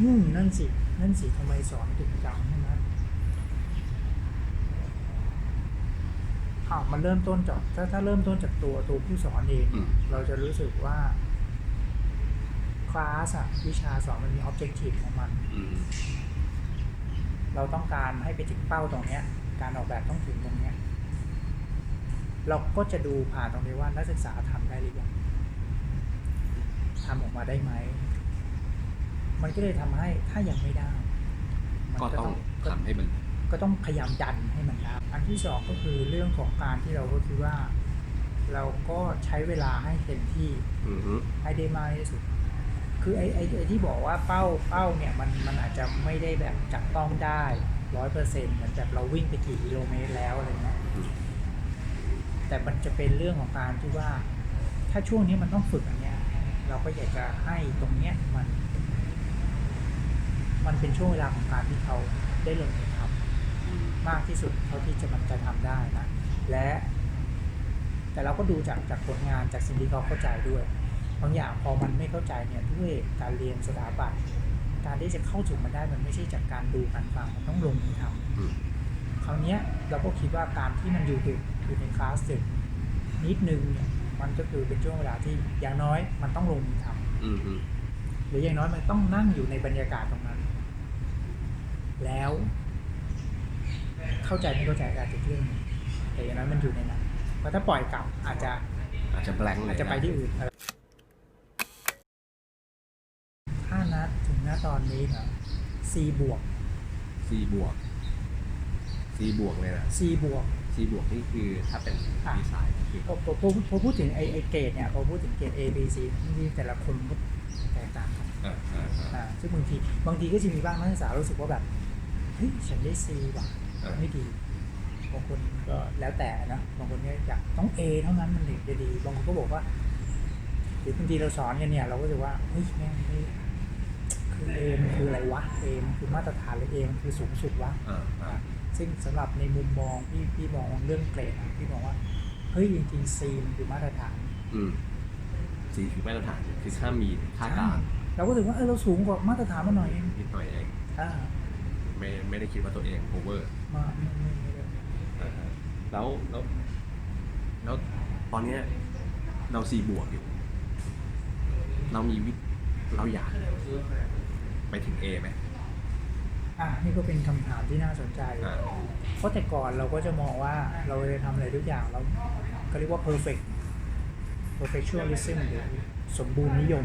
อืมนั่นสิ นั่นสิทำไมสอนถึงจังใช่ไหมอ้าวมันเริ่มต้นจากถ้าถ้าเริ่มต้นจากตัวตัวผู้สอนเอง อืม เราจะรู้สึกว่าคลาสอะวิชาสอนมันมีออบเจกตีฟของมัน อืมเราต้องการให้ไปถึงเป้าตรงเนี้ย การออกแบบต้องถึงตรงเนี้ย เราก็จะดูผ่านตรงนี้ว่านักศึกษาทำได้หรือยังทำออกมาได้ไหม มันก็เลยทำให้ถ้ายังไม่ได้มันก็ต้องก็ทำให้มัน ก็ต้องพยายามดันให้มันได้อันที่สองก็คือเรื่องของการที่เราก็คิดว่า เราก็ใช้เวลาให้เต็มที่อือฮึให้ได้มากที่สุด คือไอ้ไอ้ไอ้ที่บอกว่าเป้าเป้าเนี่ยมันมันอาจจะไม่ได้แบบจับต้องได้ร้อยเปอร์เซ็นต์เหมือนแบบเราวิ่งไปกี่กิโลเมตรแล้วอะไรเงี้ยอืมแต่มันจะเป็นเรื่องของการที่ว่า ถ้าช่วงนี้มันต้องฝึกอันเนี้ย เราก็อยากจะให้ตรงเนี้ยมัน มันเป็นช่วงเวลาของการที่เขาได้ลงมือทำอืมมากที่สุดเท่าที่จะมันจะทำได้นะ และ แต่เราก็ดูจากจากผลงานจากสิ่งที่เขาเข้าใจด้วยบางอย่างพอมันไม่เข้าใจเนี่ยด้วยการเรียนสถาปัตย์การที่จะเข้าถึงมันได้มันไม่ใช่จากการดูการฟังมันต้องลงมือทำอืมคราวเนี้ยเราก็คิดว่าการที่มันอยู่ดึกอยู่ในคลาสดึกนิดนึงเนี่ยมันก็คือเป็นช่วงเวลาที่อย่างน้อยมันต้องลงมือทำอืมอืม หรืออย่างน้อยมันต้องนั่งอยู่ในบรรยากาศตรงนั้น แล้ว เข้าใจไม่เข้าใจก็อาจจะเรื่องหนึ่งแต่อย่างนั้นมันอยู่ในนั้นเพราะถ้าปล่อยกลับอาจจะอาจจะแบงค์เลยอาจจะไปที่อื่นอะไรถ้านัดถึงณตอนนี้นะ C บวกซีบวกซีบวกเลยนะ C บวก ซีบวกนี่คือถ้าเป็นอะดีไซน์ก็คือพอพอพอพอพูดถึงไอไอเกรดเนี่ยพอพูดถึงเกรด A B C นี่แต่ละคนก็แตกต่างกันอ่าอ่าอ่าอ่าซึ่งบางทีบางทีก็จะมีบ้างนักศึกษารู้สึกว่าแบบเฮ้ยฉันได้ C ว่ะอ่าไม่ดีบางคนก็แล้วแต่นะบางคนเนี่ยอยากต้อง A เท่านั้นมันถึงจะดี บางคนก็บอกว่าหรือบางทีเราสอนกันเนี่ย เราก็จะว่าเฮ้ยแม่งไม่คือ A มันคืออะไรวะ A มันคือมาตรฐานเลย A มันคือสูงสุดวะ อ่าอ่า ซึ่งสำหรับในมุมมองพี่พี่มองเรื่องเกรดอะพี่มองว่าเฮ้ยจริงๆ C มันคือมาตรฐานอืมซีคือมาตรฐานคือค่ามีค่ากลางเราก็ถือว่าเออเราสูงกว่ามาตรฐานมาหน่อยเองนิดหน่อยเองอ่าไม่ไม่ได้คิดว่าตัวเองโอเวอร์มาไม่ไม่ไม่ได้แล้วแล้วแล้วตอนเนี้ยเราซีบวกอยู่ เรามีวิเราอยากไปถึง A ไหม อะนี่ก็เป็นคำถามที่น่าสนใจอ่าเพราะแต่ก่อนเราก็จะมองว่าเราจะทำอะไรทุกอย่างเราก็เรียกว่า perfect perfectionism หรือสมบูรณ์นิยม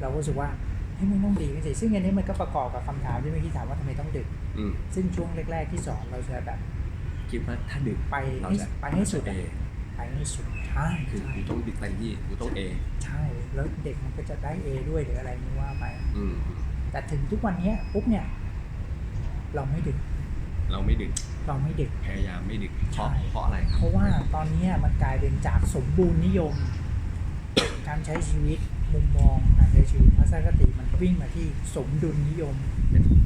เราก็รู้สึกว่าให้ยมันต้องดีกันสิซึ่งอันนี้มันก็ประกอบกับคำถามที่เมื่อกี้ถามว่าทำไมต้องดึกอืมซึ่งช่วงแรก ๆที่สอนเราจะแบบคิดว่าถ้าดึกไปเราให้จะไปให้สุดเออะไปให้สุดใช่คือใช่กูต้องดิเต็มที่กูต้อง A ใช่ แล้วเด็กมันก็จะได้ A ด้วยหรืออะไรไม่ว่าไปอืมแต่ถึงทุกวันเนี้ยปุ๊บเนี่ย เราไม่ดึก เราไม่ดึก เราไม่ดึก พยายามไม่ดึก เพราะใช่เพราะอะไรคเพรับราะว่าตอนเนี้ยมันกลายเป็นจากสมบูรณ์นิยม การใช้ชีวิตมุมมองการใช้ชีวิตทัศนคติมันวิ่งมาที่สมดุลนิยมเป็น